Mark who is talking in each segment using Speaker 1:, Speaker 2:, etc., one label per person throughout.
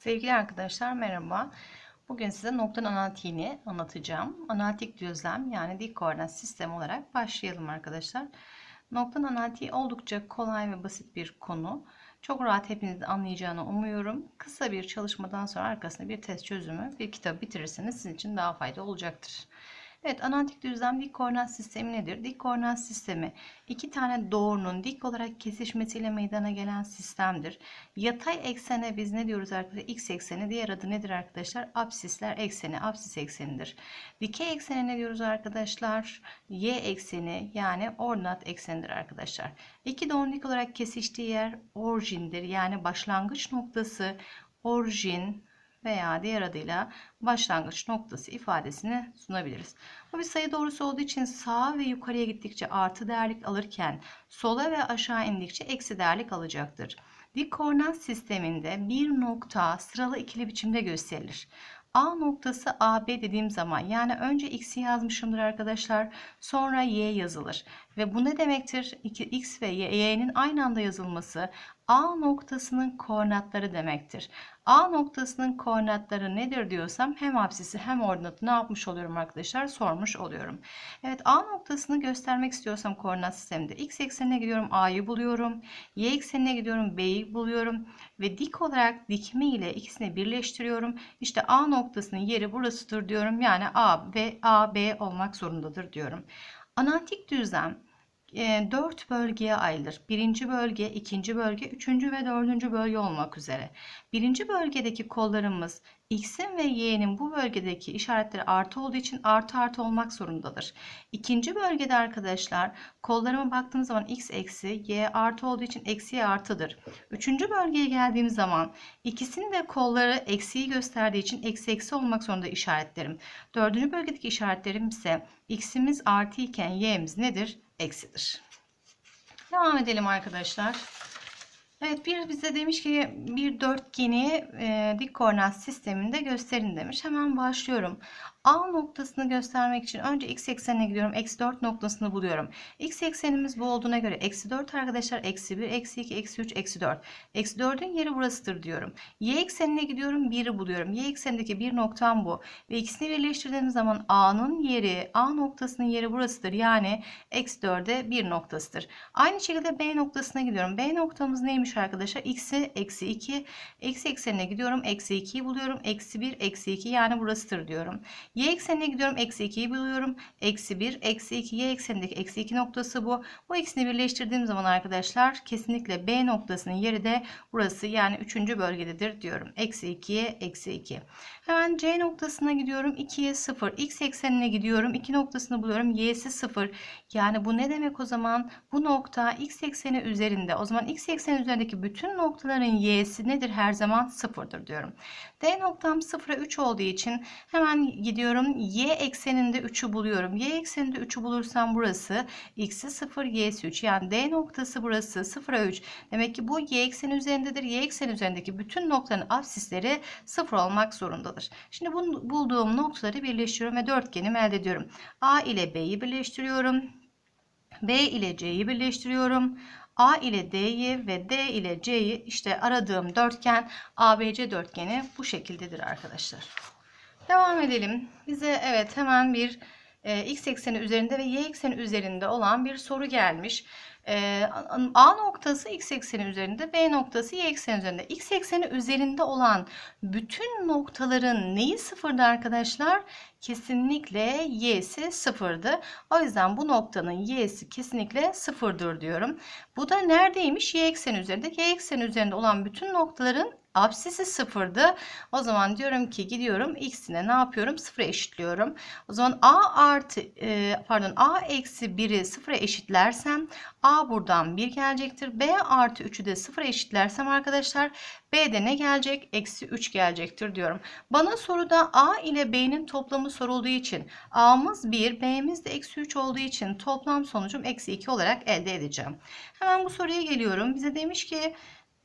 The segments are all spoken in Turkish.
Speaker 1: Sevgili arkadaşlar merhaba. Bugün size noktanın analitiğini anlatacağım. Analitik düzlem yani dik koordinat sistemi olarak başlayalım arkadaşlar. Noktanın analitiği oldukça kolay ve basit bir konu. Çok rahat hepinizin anlayacağını umuyorum. Kısa bir çalışmadan sonra arkasında bir test çözümü, bir kitap bitirirseniz sizin için daha faydalı olacaktır. Evet, analitik düzlem dik koordinat sistemi nedir? Dik koordinat sistemi iki tane doğrunun dik olarak kesişmesiyle meydana gelen sistemdir. Yatay eksene biz ne diyoruz arkadaşlar? X ekseni, diğer adı nedir arkadaşlar? Absisler ekseni, absis eksenidir. Dikey eksene ne diyoruz arkadaşlar? Y ekseni yani ordinat eksenidir arkadaşlar. İki doğrunun dik olarak kesiştiği yer orijindir. Yani başlangıç noktası orijin veya diğer adıyla başlangıç noktası ifadesini sunabiliriz. Bu bir sayı doğrusu olduğu için sağa ve yukarıya gittikçe artı değerlik alırken sola ve aşağı indikçe eksi değerlik alacaktır. Dik koordinat sisteminde bir nokta sıralı ikili biçimde gösterilir. A noktası AB dediğim zaman yani önce x'i yazmışımdır arkadaşlar sonra y yazılır. Ve bu ne demektir? x ve y'nin aynı anda yazılması A noktasının koordinatları demektir. A noktasının koordinatları nedir diyorsam hem apsisi hem ordinatı ne yapmış oluyorum arkadaşlar sormuş oluyorum. Evet A noktasını göstermek istiyorsam koordinat sisteminde x eksenine gidiyorum A'yı buluyorum. Y eksenine gidiyorum B'yi buluyorum. Ve dik olarak dikme ile ikisini birleştiriyorum. İşte A noktasının yeri burasıdır diyorum. Yani A ve A, B olmak zorundadır diyorum. Analitik düzlem e, 4 bölgeye ayrılır. Birinci bölge, ikinci bölge, üçüncü ve dördüncü bölge olmak üzere. Birinci bölgedeki kollarımız x'in ve y'nin bu bölgedeki işaretleri artı olduğu için artı artı olmak zorundadır. İkinci bölgede arkadaşlar kollarıma baktığım zaman x eksi y artı olduğu için eksi artıdır. Üçüncü bölgeye geldiğim zaman ikisinin de kolları eksiyi gösterdiği için eksi eksi olmak zorunda işaretlerim. Dördüncü bölgedeki işaretlerim ise x'imiz artı iken y'miz nedir? Eksidir. Devam edelim arkadaşlar. Evet bir bize demiş ki bir dörtgeni e, dik koordinat sisteminde gösterin demiş. Hemen başlıyorum. A noktasını göstermek için önce x eksenine gidiyorum. Eksi 4 noktasını buluyorum. X eksenimiz bu olduğuna göre eksi 4 arkadaşlar. Eksi 1, eksi 2, eksi 3, eksi 4. Eksi 4'ün yeri burasıdır diyorum. Y eksenine gidiyorum. 1'i buluyorum. Y eksenindeki bir noktam bu. Ve ikisini birleştirdiğim zaman A'nın yeri, A noktasının yeri burasıdır. Yani eksi 4'e 1 noktasıdır. Aynı şekilde B noktasına gidiyorum. B noktamız neymiş arkadaşlar? X'i eksi 2. Eksi eksenine gidiyorum. Eksi 2'yi buluyorum. Eksi 1, eksi 2 yani burasıdır diyorum. Y eksenine gidiyorum. Eksi 2'yi buluyorum. Eksi 1, eksi 2. Y eksenindeki eksi 2 noktası bu. Bu ikisini birleştirdiğim zaman arkadaşlar kesinlikle B noktasının yeri de burası. Yani 3. bölgededir diyorum. Eksi 2'ye eksi 2. Hemen C noktasına gidiyorum. 2'ye 0. X eksenine gidiyorum. 2 noktasını buluyorum. Y'si 0. Yani bu ne demek o zaman? Bu nokta X ekseni üzerinde. O zaman X ekseni üzerindeki bütün noktaların Y'si nedir? Her zaman 0'dır diyorum. D noktam 0'a 3 olduğu için hemen gidiyorum. Y ekseninde 3'ü buluyorum. Y ekseninde 3'ü bulursam burası x'i 0, y'si 3. Yani D noktası burası 0'a 3. Demek ki bu y ekseni üzerindedir. Y ekseni üzerindeki bütün noktaların absisleri 0 olmak zorundadır. Şimdi bu bulduğum noktaları birleştiriyorum ve dörtgenimi elde ediyorum. A ile B'yi birleştiriyorum. B ile C'yi birleştiriyorum. A ile D'yi ve D ile C'yi işte aradığım dörtgen ABC dörtgeni bu şekildedir arkadaşlar. Devam edelim. Bize evet hemen bir e, x ekseni üzerinde ve y ekseni üzerinde olan bir soru gelmiş. E, A noktası x ekseni üzerinde, B noktası y ekseni üzerinde. X ekseni üzerinde olan bütün noktaların neyi sıfırdı arkadaşlar? Kesinlikle y'si sıfırdı. O yüzden bu noktanın y'si kesinlikle sıfırdır diyorum. Bu da neredeymiş? Y ekseni üzerinde. Y ekseni üzerinde olan bütün noktaların absisi sıfırdı. O zaman diyorum ki gidiyorum x'ine ne yapıyorum? Sıfıra eşitliyorum. O zaman a artı e, pardon a eksi 1'i sıfıra eşitlersem a buradan 1 gelecektir. b artı 3'ü de sıfıra eşitlersem arkadaşlar b'de ne gelecek? Eksi 3 gelecektir diyorum. Bana soruda a ile b'nin toplamı sorulduğu için a'mız 1 b'miz de eksi 3 olduğu için toplam sonucum eksi 2 olarak elde edeceğim. Hemen bu soruya geliyorum. Bize demiş ki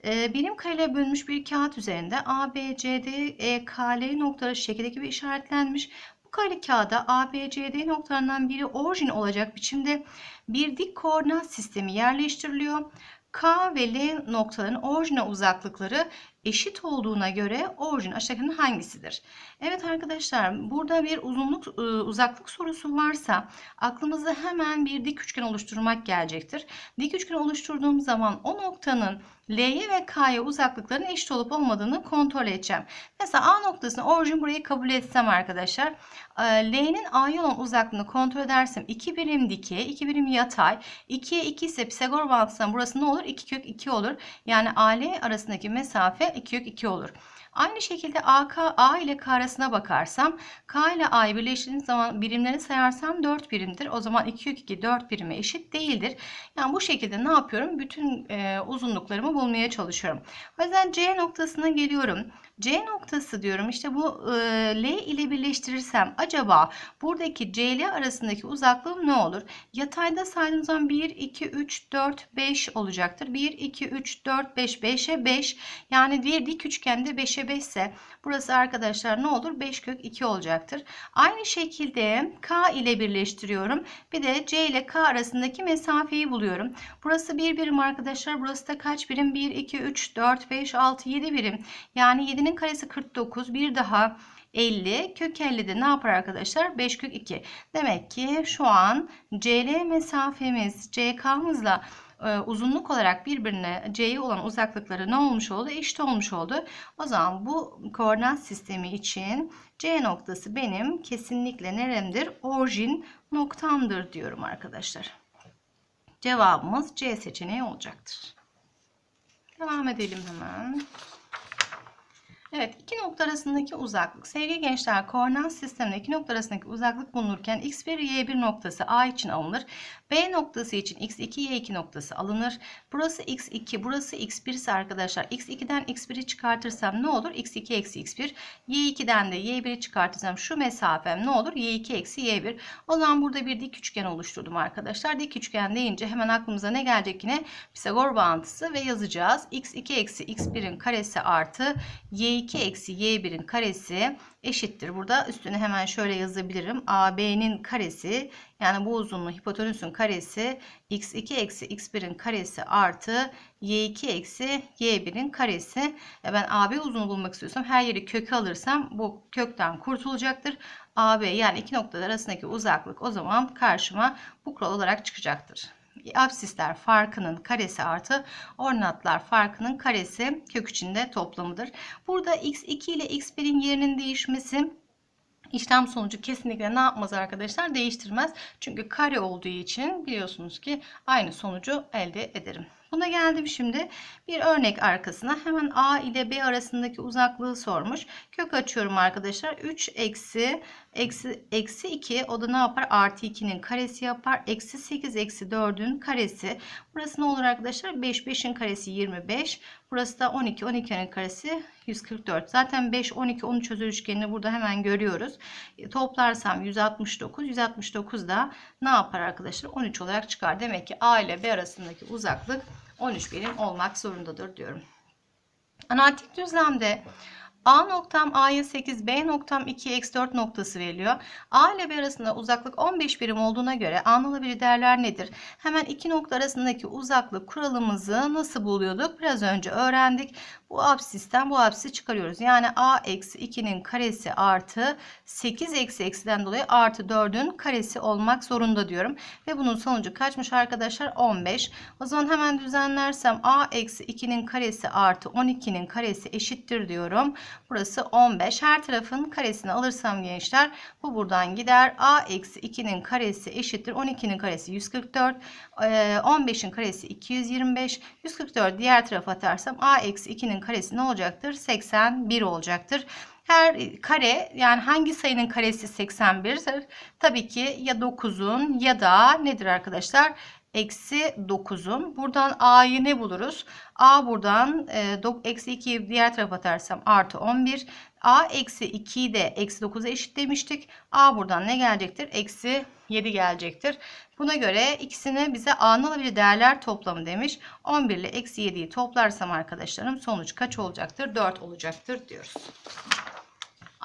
Speaker 1: birim karelere bölünmüş bir kağıt üzerinde A, B, C, D, E, K, L noktaları şekilde gibi işaretlenmiş. Bu kare kağıda A, B, C, D noktalarından biri orijin olacak biçimde bir dik koordinat sistemi yerleştiriliyor. K ve L noktaların orijine uzaklıkları eşit olduğuna göre orijin aşağıdakilerin hangisidir? Evet arkadaşlar burada bir uzunluk e, uzaklık sorusu varsa aklımıza hemen bir dik üçgen oluşturmak gelecektir. Dik üçgen oluşturduğum zaman o noktanın L'ye ve K'ya uzaklıkların eşit olup olmadığını kontrol edeceğim. Mesela A noktasını orijin burayı kabul etsem arkadaşlar. e, L'nin A'ya olan uzaklığını kontrol edersem 2 birim dikey, 2 birim yatay. 2'ye 2 ise Pisagor bağıntısından burası ne olur? 2 kök 2 olur. Yani AL arasındaki mesafe 2 kök 2 olur. Aynı şekilde AK, A ile K arasına bakarsam K ile A'yı birleştirdiğim zaman birimlerini sayarsam 4 birimdir. O zaman 2 kök 2 4 birime eşit değildir. Yani bu şekilde ne yapıyorum? Bütün e, uzunluklarımı bulmaya çalışıyorum. O yüzden C noktasına geliyorum. C noktası diyorum işte bu L ile birleştirirsem acaba buradaki C ile arasındaki uzaklığım ne olur? Yatayda saydığım zaman 1, 2, 3, 4, 5 olacaktır. 1, 2, 3, 4, 5, 5'e 5. Yani bir dik üçgende 5'e 5 ise burası arkadaşlar ne olur? 5 kök 2 olacaktır. Aynı şekilde K ile birleştiriyorum. Bir de C ile K arasındaki mesafeyi buluyorum. Burası 1 birim arkadaşlar. Burası da kaç birim? 1, 2, 3, 4, 5, 6, 7 birim. Yani 7'nin karesi 49. Bir daha 50 kök 50 de ne yapar arkadaşlar? 5 kök 2. Demek ki şu an CL mesafemiz CK'mızla e, uzunluk olarak birbirine C'ye olan uzaklıkları ne olmuş oldu? Eşit olmuş oldu. O zaman bu koordinat sistemi için C noktası benim kesinlikle neremdir? Orijin noktamdır diyorum arkadaşlar. Cevabımız C seçeneği olacaktır. Devam edelim hemen. Evet, iki nokta arasındaki uzaklık. Sevgili gençler, koordinat sisteminde iki nokta arasındaki uzaklık bulunurken x1, y1 noktası A için alınır. B noktası için x2, y2 noktası alınır. Burası x2, burası x1 ise arkadaşlar x2'den x1'i çıkartırsam ne olur? x2 eksi x1. y2'den de y1'i çıkartırsam şu mesafem ne olur? y2 eksi y1. O zaman burada bir dik üçgen oluşturdum arkadaşlar. Dik üçgen deyince hemen aklımıza ne gelecek yine? Pisagor bağıntısı ve yazacağız. x2 eksi x1'in karesi artı y2 eksi y1'in karesi eşittir. Burada üstüne hemen şöyle yazabilirim. AB'nin karesi yani bu uzunluğu hipotenüsün karesi x2 eksi x1'in karesi artı y2 eksi y1'in karesi. E ben AB uzunluğu bulmak istiyorsam her yeri kökü alırsam bu kökten kurtulacaktır. AB yani iki noktalar arasındaki uzaklık o zaman karşıma bu kural olarak çıkacaktır. Absisler farkının karesi artı ordinatlar farkının karesi kök içinde toplamıdır. Burada x2 ile x1'in yerinin değişmesi işlem sonucu kesinlikle ne yapmaz arkadaşlar? Değiştirmez. Çünkü kare olduğu için biliyorsunuz ki aynı sonucu elde ederim. Buna geldim şimdi bir örnek arkasına hemen A ile B arasındaki uzaklığı sormuş. Kök açıyorum arkadaşlar. 3 eksi eksi, eksi 2 o da ne yapar? Artı 2'nin karesi yapar. Eksi 8 eksi 4'ün karesi. Burası ne olur arkadaşlar? 5 5'in karesi 25. Burası da 12 12'nin karesi 144. Zaten 5 12 13 çözü üçgenini burada hemen görüyoruz. E, toplarsam 169. 169 da ne yapar arkadaşlar? 13 olarak çıkar. Demek ki A ile B arasındaki uzaklık 13 birim olmak zorundadır diyorum. Analitik düzlemde A noktam A'ya 8, B noktam 2'ye eksi 4 noktası veriliyor. A ile B arasında uzaklık 15 birim olduğuna göre A'nın alabilir değerler nedir? Hemen iki nokta arasındaki uzaklık kuralımızı nasıl buluyorduk? Biraz önce öğrendik. Bu absisten bu absisi çıkarıyoruz. Yani A eksi 2'nin karesi artı 8 eksi eksiden dolayı artı 4'ün karesi olmak zorunda diyorum. Ve bunun sonucu kaçmış arkadaşlar? 15. O zaman hemen düzenlersem A eksi 2'nin karesi artı 12'nin karesi eşittir diyorum. Burası 15. Her tarafın karesini alırsam gençler bu buradan gider. A eksi 2'nin karesi eşittir. 12'nin karesi 144. 15'in karesi 225. 144 diğer tarafa atarsam A eksi 2'nin karesi ne olacaktır? 81 olacaktır. Her kare yani hangi sayının karesi 81? Tabii ki ya 9'un ya da nedir arkadaşlar? eksi 9'un. Buradan a'yı ne buluruz? a buradan e, eksi 2'yi diğer tarafa atarsam artı 11. a eksi 2'yi de eksi 9'a eşitlemiştik. a buradan ne gelecektir? Eksi 7 gelecektir. Buna göre ikisini bize a'nın alabilir değerler toplamı demiş. 11 ile eksi 7'yi toplarsam arkadaşlarım sonuç kaç olacaktır? 4 olacaktır diyoruz.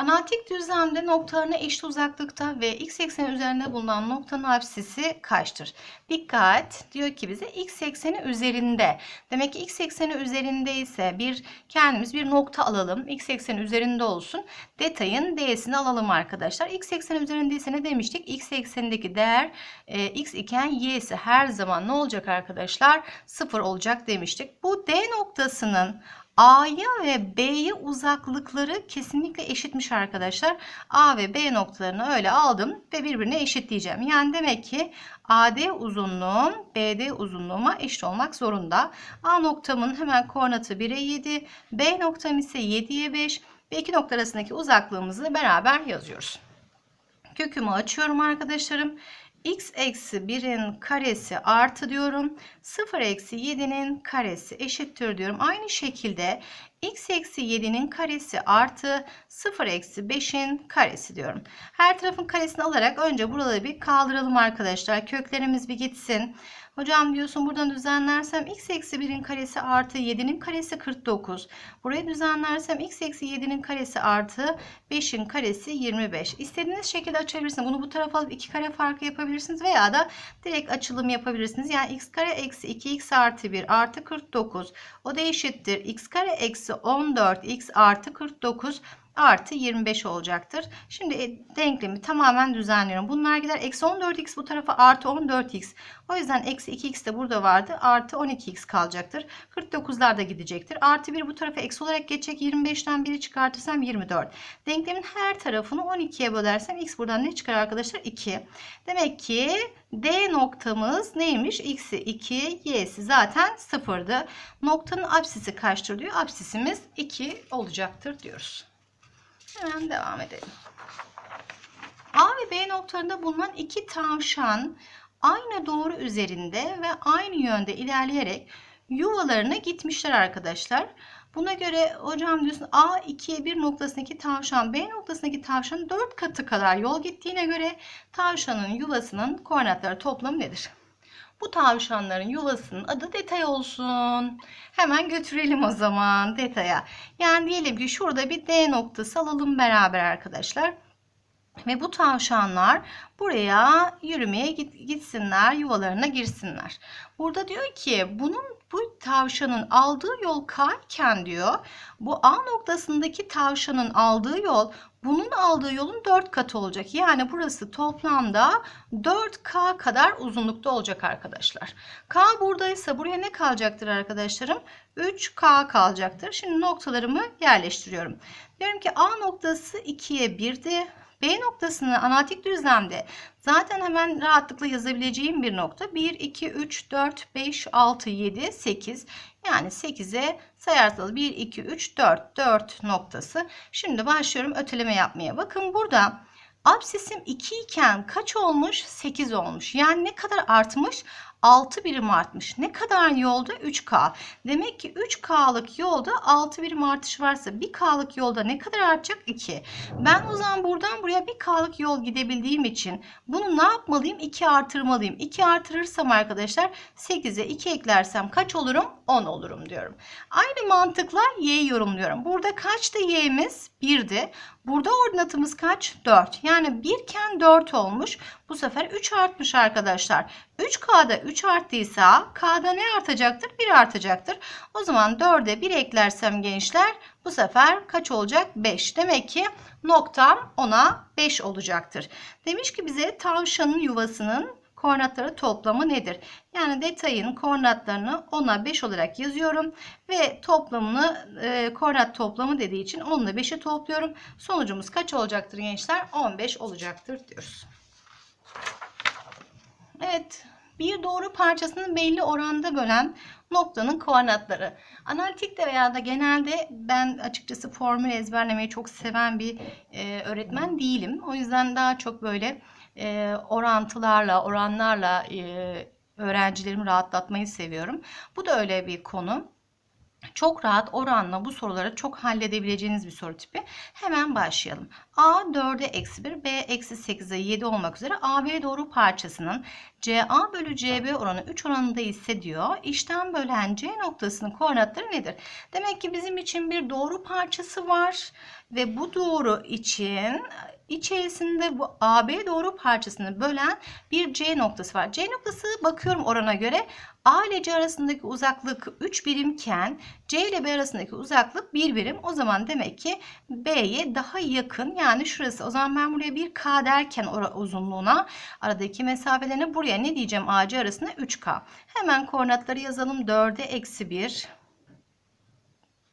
Speaker 1: Analitik düzlemde noktalarına eşit uzaklıkta ve x ekseni üzerinde bulunan noktanın apsisi kaçtır? Dikkat diyor ki bize x ekseni üzerinde. Demek ki x ekseni üzerinde ise bir kendimiz bir nokta alalım. x ekseni üzerinde olsun. Detayın d'sini alalım arkadaşlar. x ekseni üzerindeyse ne demiştik? x eksenindeki değer e, x iken y'si her zaman ne olacak arkadaşlar? Sıfır olacak demiştik. Bu d noktasının A'ya ve B'ye uzaklıkları kesinlikle eşitmiş arkadaşlar. A ve B noktalarını öyle aldım ve birbirine eşitleyeceğim. Yani demek ki AD uzunluğum BD uzunluğuma eşit olmak zorunda. A noktamın hemen koordinatı 1'e 7, B noktam ise 7'ye 5 ve iki nokta arasındaki uzaklığımızı beraber yazıyoruz. Kökümü açıyorum arkadaşlarım x eksi 1'in karesi artı diyorum. 0 eksi 7'nin karesi eşittir diyorum. Aynı şekilde x eksi 7'nin karesi artı 0 eksi 5'in karesi diyorum. Her tarafın karesini alarak önce buraları bir kaldıralım arkadaşlar. Köklerimiz bir gitsin. Hocam diyorsun buradan düzenlersem x eksi 1'in karesi artı 7'nin karesi 49. Burayı düzenlersem x eksi 7'nin karesi artı 5'in karesi 25. İstediğiniz şekilde açabilirsiniz. Bunu bu tarafa alıp 2 kare farkı yapabilirsiniz veya da direkt açılım yapabilirsiniz. Yani x kare eksi 2x artı 1 artı 49. O da eşittir. x kare eksi 14x artı 49 artı 25 olacaktır. Şimdi e, denklemi tamamen düzenliyorum. Bunlar gider. Eksi 14x bu tarafa artı 14x. O yüzden eksi 2x de burada vardı. Artı 12x kalacaktır. 49'lar da gidecektir. Artı 1 bu tarafa eksi olarak geçecek. 25'ten 1'i çıkartırsam 24. Denklemin her tarafını 12'ye bölersem x buradan ne çıkar arkadaşlar? 2. Demek ki D noktamız neymiş? X'i 2, Y'si zaten 0'dı. Noktanın apsisi kaçtır diyor. Apsisimiz 2 olacaktır diyoruz. Hemen devam edelim. A ve B noktalarında bulunan iki tavşan aynı doğru üzerinde ve aynı yönde ilerleyerek yuvalarına gitmişler arkadaşlar. Buna göre hocam diyorsun A 2'ye 1 noktasındaki tavşan B noktasındaki tavşanın 4 katı kadar yol gittiğine göre tavşanın yuvasının koordinatları toplamı nedir? Bu tavşanların yuvasının adı detay olsun. Hemen götürelim o zaman detaya. Yani diyelim ki şurada bir D noktası alalım beraber arkadaşlar. Ve bu tavşanlar buraya yürümeye gitsinler, yuvalarına girsinler. Burada diyor ki bunun bu tavşanın aldığı yol K iken diyor bu A noktasındaki tavşanın aldığı yol bunun aldığı yolun 4 katı olacak. Yani burası toplamda 4K kadar uzunlukta olacak arkadaşlar. K buradaysa buraya ne kalacaktır arkadaşlarım? 3K kalacaktır. Şimdi noktalarımı yerleştiriyorum. Diyorum ki A noktası 2'ye 1'di. B noktasını analitik düzlemde zaten hemen rahatlıkla yazabileceğim bir nokta. 1, 2, 3, 4, 5, 6, 7, 8. Yani 8'e sayarsanız 1, 2, 3, 4. 4 noktası. Şimdi başlıyorum öteleme yapmaya. Bakın burada absisim 2 iken kaç olmuş? 8 olmuş. Yani ne kadar artmış? 6 birim artmış. Ne kadar yolda? 3K. Demek ki 3K'lık yolda 6 birim artış varsa 1K'lık yolda ne kadar artacak? 2. Ben o zaman buradan buraya 1K'lık yol gidebildiğim için bunu ne yapmalıyım? 2 artırmalıyım. 2 artırırsam arkadaşlar 8'e 2 eklersem kaç olurum? 10 olurum diyorum. Aynı mantıkla y'yi yorumluyorum. Burada kaçtı y'miz? 1'di. Burada ordinatımız kaç? 4. Yani 1 iken 4 olmuş. Bu sefer 3 artmış arkadaşlar. 3K'da 3 arttıysa K'da ne artacaktır? 1 artacaktır. O zaman 4'e 1 eklersem gençler bu sefer kaç olacak? 5. Demek ki noktam 10'a 5 olacaktır. Demiş ki bize tavşanın yuvasının koordinatları toplamı nedir? Yani detayın koordinatlarını 10'a 5 olarak yazıyorum ve toplamını e, koordinat toplamı dediği için 10 ile 5'i topluyorum. Sonucumuz kaç olacaktır gençler? 15 olacaktır diyoruz. Evet, bir doğru parçasını belli oranda bölen noktanın koordinatları. Analitikte veya da genelde ben açıkçası formül ezberlemeyi çok seven bir e, öğretmen değilim. O yüzden daha çok böyle e, orantılarla, oranlarla e, öğrencilerimi rahatlatmayı seviyorum. Bu da öyle bir konu. Çok rahat oranla bu soruları çok halledebileceğiniz bir soru tipi. Hemen başlayalım. A 4'e eksi 1, B eksi 8'e 7 olmak üzere AB doğru parçasının CA bölü CB oranı 3 oranında ise diyor. İşten bölen C noktasının koordinatları nedir? Demek ki bizim için bir doğru parçası var ve bu doğru için içerisinde bu AB doğru parçasını bölen bir C noktası var. C noktası bakıyorum orana göre A ile C arasındaki uzaklık 3 birimken C ile B arasındaki uzaklık 1 birim. O zaman demek ki B'ye daha yakın yani şurası. O zaman ben buraya 1K derken uzunluğuna aradaki mesafelerini buraya ne diyeceğim AC arasında 3K. Hemen koordinatları yazalım. 4'e eksi 1.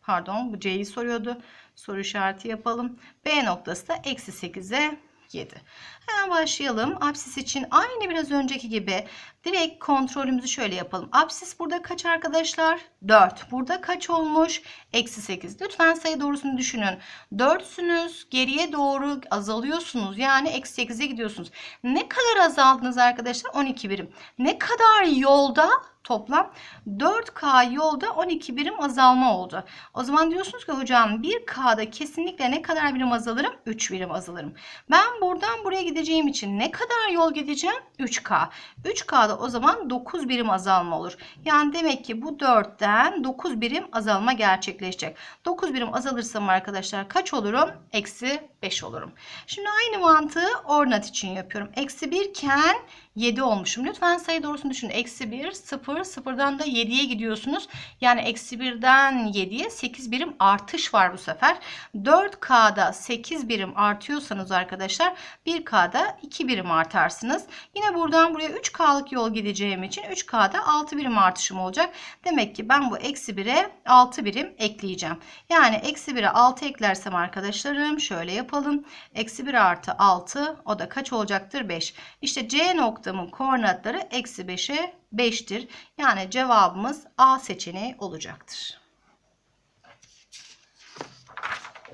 Speaker 1: Pardon bu C'yi soruyordu. Soru işareti yapalım. B noktası da eksi 8'e 7. Hemen başlayalım. Apsis için aynı biraz önceki gibi direkt kontrolümüzü şöyle yapalım. Apsis burada kaç arkadaşlar? 4. Burada kaç olmuş? Eksi 8. Lütfen sayı doğrusunu düşünün. 4'sünüz. Geriye doğru azalıyorsunuz. Yani eksi 8'e gidiyorsunuz. Ne kadar azaldınız arkadaşlar? 12 birim. Ne kadar yolda? toplam 4K yolda 12 birim azalma oldu. O zaman diyorsunuz ki hocam 1K'da kesinlikle ne kadar birim azalırım? 3 birim azalırım. Ben buradan buraya gideceğim için ne kadar yol gideceğim? 3K. 3K'da o zaman 9 birim azalma olur. Yani demek ki bu 4'ten 9 birim azalma gerçekleşecek. 9 birim azalırsam arkadaşlar kaç olurum? Eksi 5 olurum. Şimdi aynı mantığı ordinat için yapıyorum. Eksi 1 iken 7 olmuşum. Lütfen sayı doğrusunu düşünün. Eksi 1, 0, 0'dan da 7'ye gidiyorsunuz. Yani eksi 1'den 7'ye 8 birim artış var bu sefer. 4K'da 8 birim artıyorsanız arkadaşlar 1K'da 2 birim artarsınız. Yine buradan buraya 3K'lık yol gideceğim için 3K'da 6 birim artışım olacak. Demek ki ben bu eksi 1'e 6 birim ekleyeceğim. Yani eksi 1'e 6 eklersem arkadaşlarım şöyle yapalım. Eksi 1 artı 6 o da kaç olacaktır? 5. İşte C noktamın koordinatları eksi 5'e 5'tir. Yani cevabımız A seçeneği olacaktır.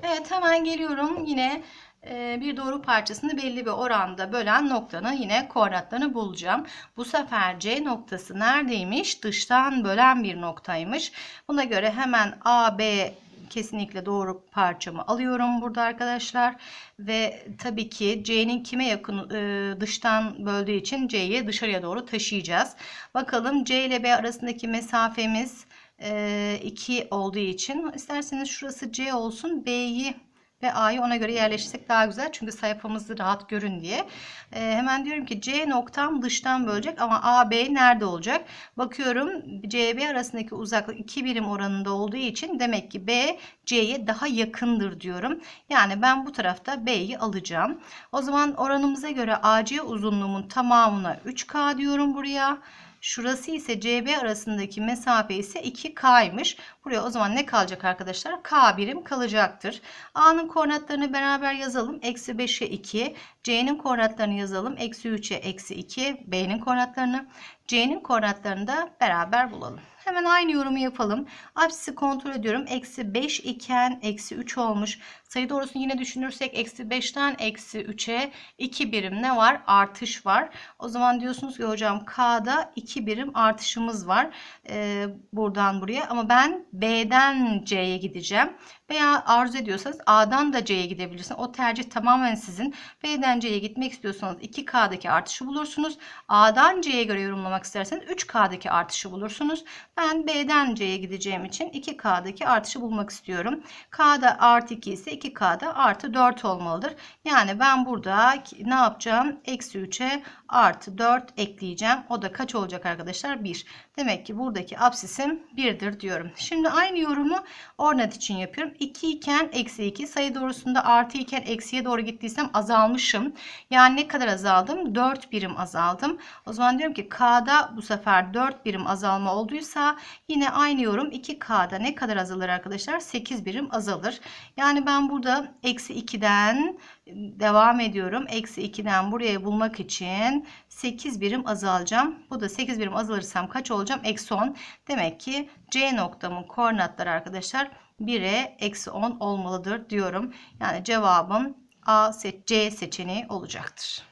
Speaker 1: Evet hemen geliyorum yine e, bir doğru parçasını belli bir oranda bölen noktanın yine koordinatlarını bulacağım. Bu sefer C noktası neredeymiş? Dıştan bölen bir noktaymış. Buna göre hemen AB kesinlikle doğru parçamı alıyorum burada arkadaşlar. Ve tabii ki C'nin kime yakın e, dıştan böldüğü için C'yi dışarıya doğru taşıyacağız. Bakalım C ile B arasındaki mesafemiz 2 e, olduğu için isterseniz şurası C olsun B'yi ve A'yı ona göre yerleştirsek daha güzel. Çünkü sayfamızı rahat görün diye. E, hemen diyorum ki C noktam dıştan bölecek ama AB nerede olacak? Bakıyorum CB arasındaki uzaklık 2 birim oranında olduğu için demek ki B C'ye daha yakındır diyorum. Yani ben bu tarafta B'yi alacağım. O zaman oranımıza göre AC uzunluğumun tamamına 3K diyorum buraya. Şurası ise CB arasındaki mesafe ise 2K'ymış. Buraya o zaman ne kalacak arkadaşlar? K birim kalacaktır. A'nın koordinatlarını beraber yazalım. Eksi 5'e 2. C'nin koordinatlarını yazalım. Eksi 3'e eksi 2. B'nin koordinatlarını. C'nin koordinatlarını da beraber bulalım. Hemen aynı yorumu yapalım. Apsisi kontrol ediyorum. Eksi 5 iken eksi 3 olmuş. Sayı doğrusunu yine düşünürsek eksi 5'ten eksi 3'e 2 birim ne var? Artış var. O zaman diyorsunuz ki hocam K'da 2 birim artışımız var. Ee, buradan buraya ama ben B'den C'ye gideceğim. Veya arzu ediyorsanız A'dan da C'ye gidebilirsiniz. O tercih tamamen sizin. B'den C'ye gitmek istiyorsanız 2K'daki artışı bulursunuz. A'dan C'ye göre yorumlamak isterseniz 3K'daki artışı bulursunuz. Ben B'den C'ye gideceğim için 2K'daki artışı bulmak istiyorum. K'da artı 2 ise 2K'da artı 4 olmalıdır. Yani ben burada ne yapacağım? Eksi 3'e artı 4 ekleyeceğim. O da kaç olacak arkadaşlar? 1. Demek ki buradaki absisim 1'dir diyorum. Şimdi aynı yorumu ordinat için yapıyorum. 2 iken eksi 2 sayı doğrusunda artı iken eksiye doğru gittiysem azalmışım. Yani ne kadar azaldım? 4 birim azaldım. O zaman diyorum ki K'da bu sefer 4 birim azalma olduysa yine aynı yorum 2K'da ne kadar azalır arkadaşlar? 8 birim azalır. Yani ben burada eksi 2'den devam ediyorum. Eksi 2'den buraya bulmak için 8 birim azalacağım. Bu da 8 birim azalırsam kaç olacağım? Eksi 10. Demek ki C noktamın koordinatları arkadaşlar 1'e eksi 10 olmalıdır diyorum. Yani cevabım A, C seçeneği olacaktır.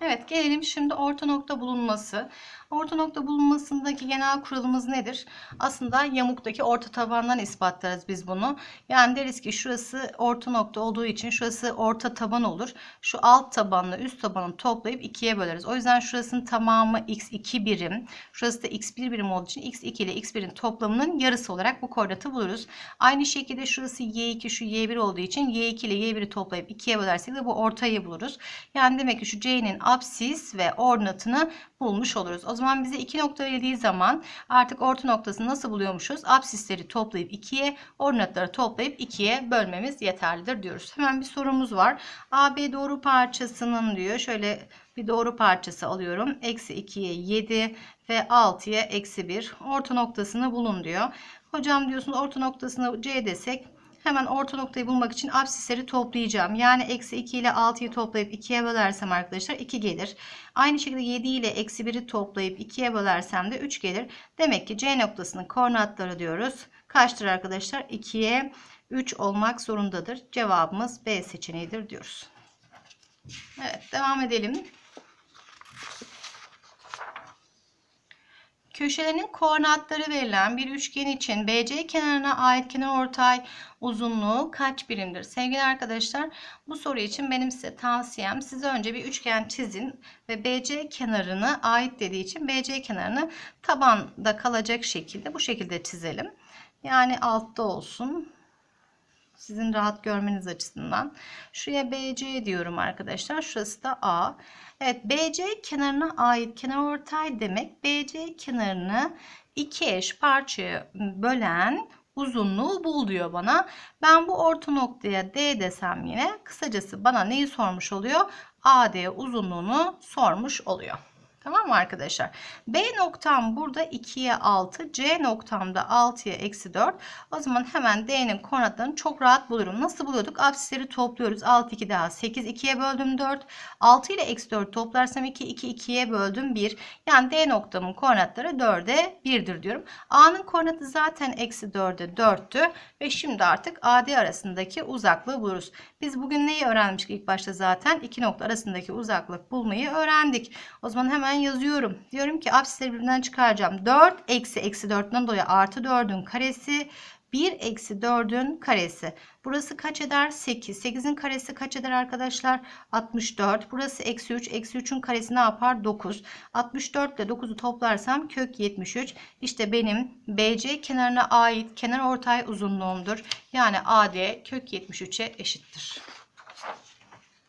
Speaker 1: Evet gelelim şimdi orta nokta bulunması. Orta nokta bulunmasındaki genel kuralımız nedir? Aslında yamuktaki orta tabandan ispatlarız biz bunu. Yani deriz ki şurası orta nokta olduğu için şurası orta taban olur. Şu alt tabanla üst tabanı toplayıp ikiye böleriz. O yüzden şurasının tamamı x2 birim. Şurası da x1 birim olduğu için x2 ile x1'in toplamının yarısı olarak bu koordinatı buluruz. Aynı şekilde şurası y2 şu y1 olduğu için y2 ile y1'i toplayıp ikiye bölersek de bu ortayı buluruz. Yani demek ki şu c'nin absis ve ordinatını bulmuş oluruz. O zaman bize iki nokta verildiği zaman artık orta noktasını nasıl buluyormuşuz? Absisleri toplayıp ikiye, ordinatları toplayıp ikiye bölmemiz yeterlidir diyoruz. Hemen bir sorumuz var. AB doğru parçasının diyor. Şöyle bir doğru parçası alıyorum. Eksi 2'ye 7 ve 6'ya eksi 1. Orta noktasını bulun diyor. Hocam diyorsunuz orta noktasını C desek Hemen orta noktayı bulmak için absisleri toplayacağım. Yani eksi 2 ile 6'yı toplayıp 2'ye bölersem arkadaşlar 2 gelir. Aynı şekilde 7 ile eksi 1'i toplayıp 2'ye bölersem de 3 gelir. Demek ki C noktasının koordinatları diyoruz. Kaçtır arkadaşlar? 2'ye 3 olmak zorundadır. Cevabımız B seçeneğidir diyoruz. Evet devam edelim. Köşelerinin koordinatları verilen bir üçgen için BC kenarına ait kenarortay uzunluğu kaç birimdir? Sevgili arkadaşlar bu soru için benim size tavsiyem size önce bir üçgen çizin ve BC kenarını ait dediği için BC kenarını tabanda kalacak şekilde bu şekilde çizelim. Yani altta olsun. Sizin rahat görmeniz açısından. Şuraya BC diyorum arkadaşlar. Şurası da A. Evet BC kenarına ait kenarortay demek. BC kenarını iki eş parçaya bölen uzunluğu bul diyor bana. Ben bu orta noktaya D desem yine kısacası bana neyi sormuş oluyor? AD uzunluğunu sormuş oluyor. Tamam mı arkadaşlar? B noktam burada 2'ye 6. C noktamda 6'ya eksi 4. O zaman hemen D'nin koordinatlarını çok rahat bulurum. Nasıl buluyorduk? Absisleri topluyoruz. 6 2 daha 8. 2'ye böldüm 4. 6 ile eksi 4 toplarsam 2. 2 2'ye böldüm 1. Yani D noktamın koordinatları 4'e 1'dir diyorum. A'nın koordinatı zaten eksi 4'e 4'tü. Ve şimdi artık AD arasındaki uzaklığı buluruz. Biz bugün neyi öğrenmiştik ilk başta zaten? iki nokta arasındaki uzaklık bulmayı öğrendik. O zaman hemen yazıyorum. Diyorum ki absisleri birbirinden çıkaracağım. 4 eksi eksi 4'ten dolayı artı 4'ün karesi 1 eksi 4'ün karesi. Burası kaç eder? 8. 8'in karesi kaç eder arkadaşlar? 64. Burası eksi 3. Eksi 3'ün karesi ne yapar? 9. 64 ile 9'u toplarsam kök 73. İşte benim BC kenarına ait kenar ortay uzunluğumdur. Yani AD kök 73'e eşittir.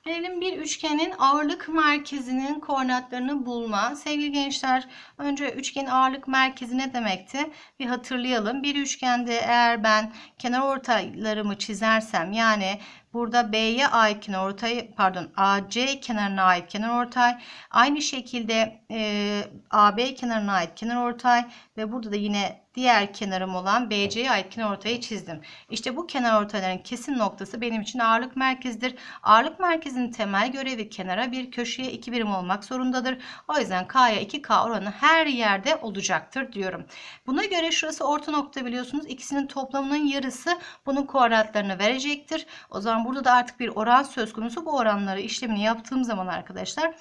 Speaker 1: Gelelim bir üçgenin ağırlık merkezinin koordinatlarını bulma. Sevgili gençler önce üçgenin ağırlık merkezi ne demekti? Bir hatırlayalım. Bir üçgende eğer ben kenar ortaylarımı çizersem yani Burada B'ye ait kenar ortay pardon AC kenarına ait kenar ortay. Aynı şekilde e, AB kenarına ait kenar ortay ve burada da yine diğer kenarım olan BC'ye ait kenar ortayı çizdim. İşte bu kenar ortayların kesin noktası benim için ağırlık merkezidir. Ağırlık merkezinin temel görevi kenara bir köşeye iki birim olmak zorundadır. O yüzden K'ya 2K oranı her yerde olacaktır diyorum. Buna göre şurası orta nokta biliyorsunuz. İkisinin toplamının yarısı bunun koordinatlarını verecektir. O zaman burada da artık bir oran söz konusu. Bu oranları işlemini yaptığım zaman arkadaşlar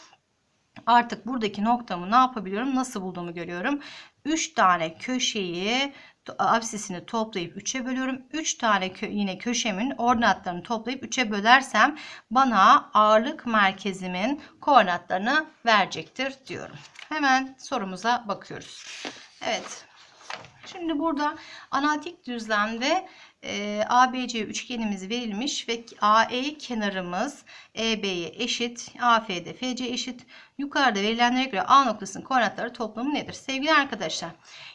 Speaker 1: artık buradaki noktamı ne yapabiliyorum? Nasıl bulduğumu görüyorum. 3 tane köşeyi absisini toplayıp 3'e bölüyorum. 3 tane kö yine köşemin ordinatlarını toplayıp 3'e bölersem bana ağırlık merkezimin koordinatlarını verecektir diyorum. Hemen sorumuza bakıyoruz. Evet. Şimdi burada analitik düzlemde e, ABC üçgenimiz verilmiş ve AE kenarımız EB'ye eşit, AF'de FC eşit. Yukarıda verilenlere göre A noktasının koordinatları toplamı nedir? Sevgili arkadaşlar,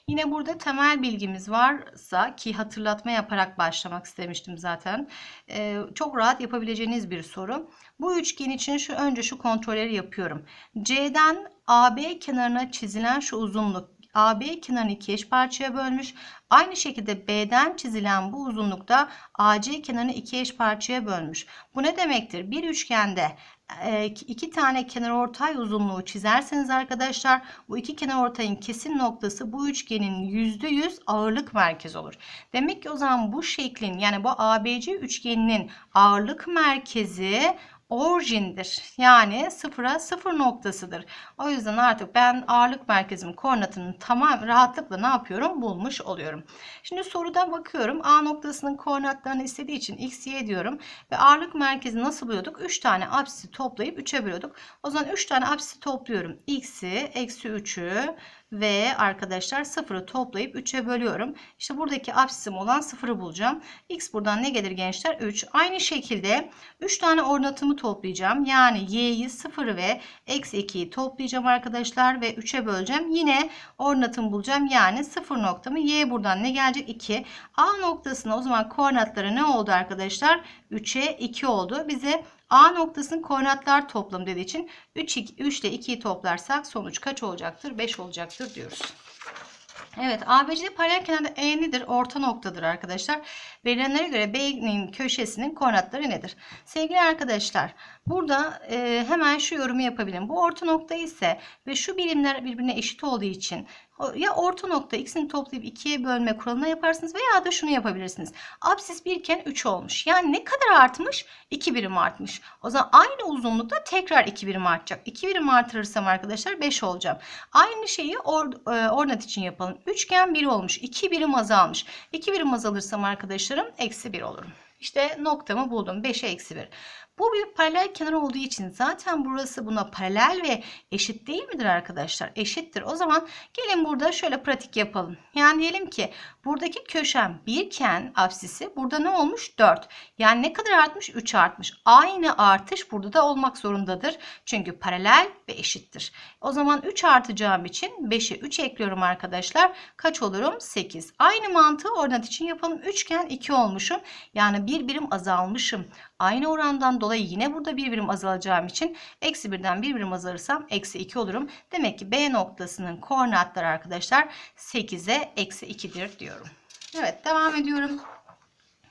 Speaker 1: yine burada temel bilgimiz varsa ki hatırlatma yaparak başlamak istemiştim zaten. E, çok rahat yapabileceğiniz bir soru. Bu üçgen için şu önce şu kontrolleri yapıyorum. C'den AB kenarına çizilen şu uzunluk AB kenarını iki eş parçaya bölmüş. Aynı şekilde B'den çizilen bu uzunlukta AC kenarını iki eş parçaya bölmüş. Bu ne demektir? Bir üçgende e, iki tane kenarortay uzunluğu çizerseniz arkadaşlar bu iki kenarortayın kesin noktası bu üçgenin %100 ağırlık merkezi olur. Demek ki o zaman bu şeklin yani bu ABC üçgeninin ağırlık merkezi orijindir. Yani sıfıra sıfır noktasıdır. O yüzden artık ben ağırlık merkezimin koordinatını tamam rahatlıkla ne yapıyorum? Bulmuş oluyorum. Şimdi soruda bakıyorum. A noktasının koordinatlarını istediği için x, y diyorum. Ve ağırlık merkezi nasıl buluyorduk? 3 tane apsisi toplayıp 3'e bölüyorduk. O zaman 3 tane apsisi topluyorum. x'i, eksi 3'ü ve arkadaşlar sıfırı toplayıp 3'e bölüyorum. İşte buradaki apsisim olan sıfırı bulacağım. x buradan ne gelir gençler? 3. Aynı şekilde 3 tane ordinatımı toplayacağım. Yani y'yi 0 ve eksi 2'yi toplayacağım arkadaşlar ve 3'e böleceğim. Yine ordinatımı bulacağım. Yani 0 noktamı y buradan ne gelecek? 2. A noktasına o zaman koordinatları ne oldu arkadaşlar? 3'e 2 oldu. Bize A noktasının koordinatlar toplamı dediği için 3, 2, 3 ile 2'yi toplarsak sonuç kaç olacaktır? 5 olacaktır diyoruz. Evet ABC'de paralel kenarda E nedir? Orta noktadır arkadaşlar. Verilenlere göre B'nin köşesinin koordinatları nedir? Sevgili arkadaşlar burada e, hemen şu yorumu yapabilirim. Bu orta nokta ise ve şu birimler birbirine eşit olduğu için ya orta nokta ikisini toplayıp ikiye bölme kuralına yaparsınız veya da şunu yapabilirsiniz. Absis 1 iken 3 olmuş. Yani ne kadar artmış? 2 birim artmış. O zaman aynı uzunlukta tekrar 2 birim artacak. 2 birim artırırsam arkadaşlar 5 olacağım. Aynı şeyi or, e, ordinat için yapalım. Üçgen 1 olmuş. 2 birim azalmış. 2 birim azalırsam arkadaşlarım eksi 1 olurum. İşte noktamı buldum. 5'e eksi 1. Bu bir paralel kenar olduğu için zaten burası buna paralel ve eşit değil midir arkadaşlar? Eşittir. O zaman gelin burada şöyle pratik yapalım. Yani diyelim ki buradaki köşem 1 iken absisi burada ne olmuş? 4. Yani ne kadar artmış? 3 artmış. Aynı artış burada da olmak zorundadır. Çünkü paralel ve eşittir. O zaman 3 artacağım için 5'e 3 ekliyorum arkadaşlar. Kaç olurum? 8. Aynı mantığı ordinat için yapalım. Üçgen 2 olmuşum. Yani bir birim azalmışım. Aynı orandan dolayı yine burada bir birim azalacağım için eksi birden bir birim azalırsam eksi 2 olurum. Demek ki B noktasının koordinatları arkadaşlar 8'e eksi 2'dir diyorum. Evet devam ediyorum.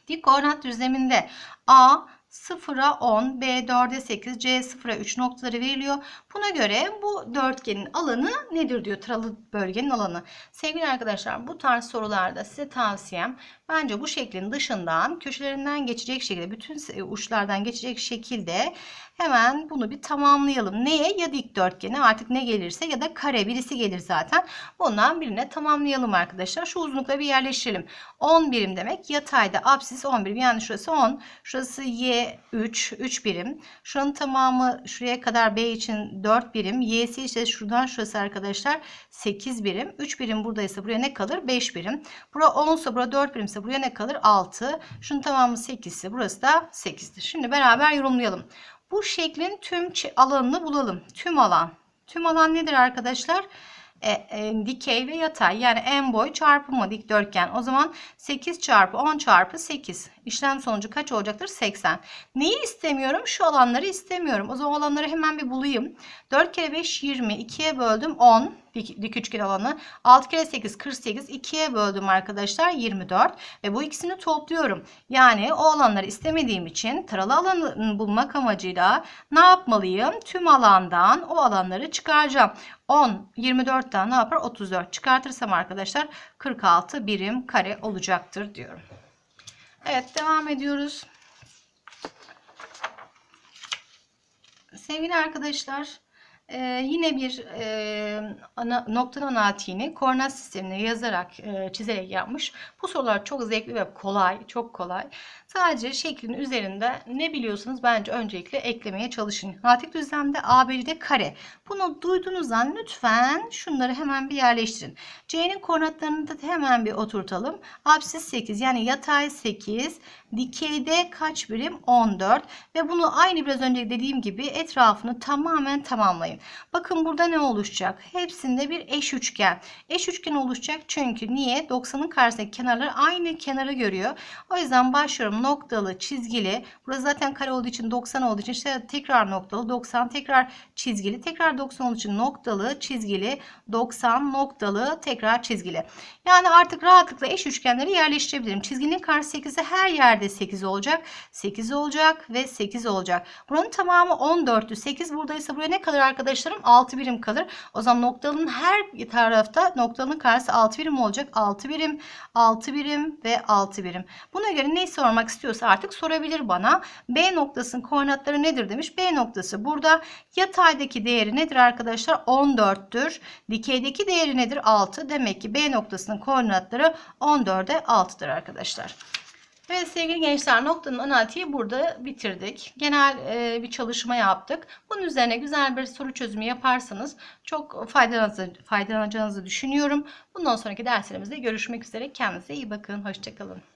Speaker 1: Dik koordinat düzleminde A 0'a 10, B 4'e 8, C 0'a 3 noktaları veriliyor. Buna göre bu dörtgenin alanı nedir diyor taralı bölgenin alanı. Sevgili arkadaşlar bu tarz sorularda size tavsiyem bence bu şeklin dışından köşelerinden geçecek şekilde bütün uçlardan geçecek şekilde hemen bunu bir tamamlayalım. Neye? Ya dikdörtgene artık ne gelirse ya da kare birisi gelir zaten. Bundan birine tamamlayalım arkadaşlar. Şu uzunlukla bir yerleştirelim. 10 birim demek yatayda apsis 10 birim yani şurası 10. Şurası y 3 3 birim. Şuranın tamamı şuraya kadar b için 4 birim. Y'si işte şuradan şurası arkadaşlar 8 birim. 3 birim buradaysa buraya ne kalır? 5 birim. Bura 10 ise bura 4 birim ise buraya ne kalır? 6. Şunun tamamı 8 ise burası da 8'dir. Şimdi beraber yorumlayalım. Bu şeklin tüm alanını bulalım. Tüm alan. Tüm alan nedir arkadaşlar? E, e, dikey ve yatay yani en boy çarpımı dikdörtgen. O zaman 8 çarpı 10 çarpı 8. İşlem sonucu kaç olacaktır? 80. Neyi istemiyorum? Şu alanları istemiyorum. O zaman alanları hemen bir bulayım. 4 kere 5 20. 2'ye böldüm 10 dik, dik üçgen alanı. 6 kere 8 48. 2'ye böldüm arkadaşlar 24. Ve bu ikisini topluyorum. Yani o alanları istemediğim için taralı alanı bulmak amacıyla ne yapmalıyım? Tüm alandan o alanları çıkaracağım. 10, 24'ten ne yapar? 34. Çıkartırsam arkadaşlar 46 birim kare olacaktır diyorum. Evet devam ediyoruz. Sevgili arkadaşlar ee, yine bir e, ana, noktalı analitiğini koordinat sistemine yazarak, e, çizerek yapmış. Bu sorular çok zevkli ve kolay, çok kolay. Sadece şeklin üzerinde ne biliyorsunuz bence öncelikle eklemeye çalışın. Analitik düzlemde ABC'de kare. Bunu duyduğunuzdan lütfen şunları hemen bir yerleştirin. C'nin koordinatlarını da hemen bir oturtalım. Absis 8 yani yatay 8, dikeyde kaç birim? 14 ve bunu aynı biraz önce dediğim gibi etrafını tamamen tamamlayın. Bakın burada ne oluşacak? Hepsinde bir eş üçgen. Eş üçgen oluşacak çünkü niye? 90'ın karşısındaki kenarlar aynı kenarı görüyor. O yüzden başlıyorum noktalı, çizgili. Burası zaten kare olduğu için 90 olduğu için işte tekrar noktalı, 90 tekrar çizgili, tekrar 90 olduğu için noktalı, çizgili, 90 noktalı, tekrar çizgili. Yani artık rahatlıkla eş üçgenleri yerleştirebilirim. Çizginin karşı 8'i her yerde 8 olacak. 8 olacak ve 8 olacak. Buranın tamamı 14'tü. 8 buradaysa buraya ne kalır arkadaşlarım? 6 birim kalır. O zaman noktalının her tarafta noktalının karşısı 6 birim olacak. 6 birim, 6 birim ve 6 birim. Buna göre neyi sormak sormak istiyorsa artık sorabilir bana. B noktasının koordinatları nedir demiş. B noktası burada yataydaki değeri nedir arkadaşlar? 14'tür. Dikeydeki değeri nedir? 6. Demek ki B noktasının koordinatları 14'e 6'dır arkadaşlar. Evet sevgili gençler noktanın analitiği burada bitirdik. Genel e, bir çalışma yaptık. Bunun üzerine güzel bir soru çözümü yaparsanız çok faydalanacağınızı, düşünüyorum. Bundan sonraki derslerimizde görüşmek üzere. Kendinize iyi bakın. Hoşçakalın.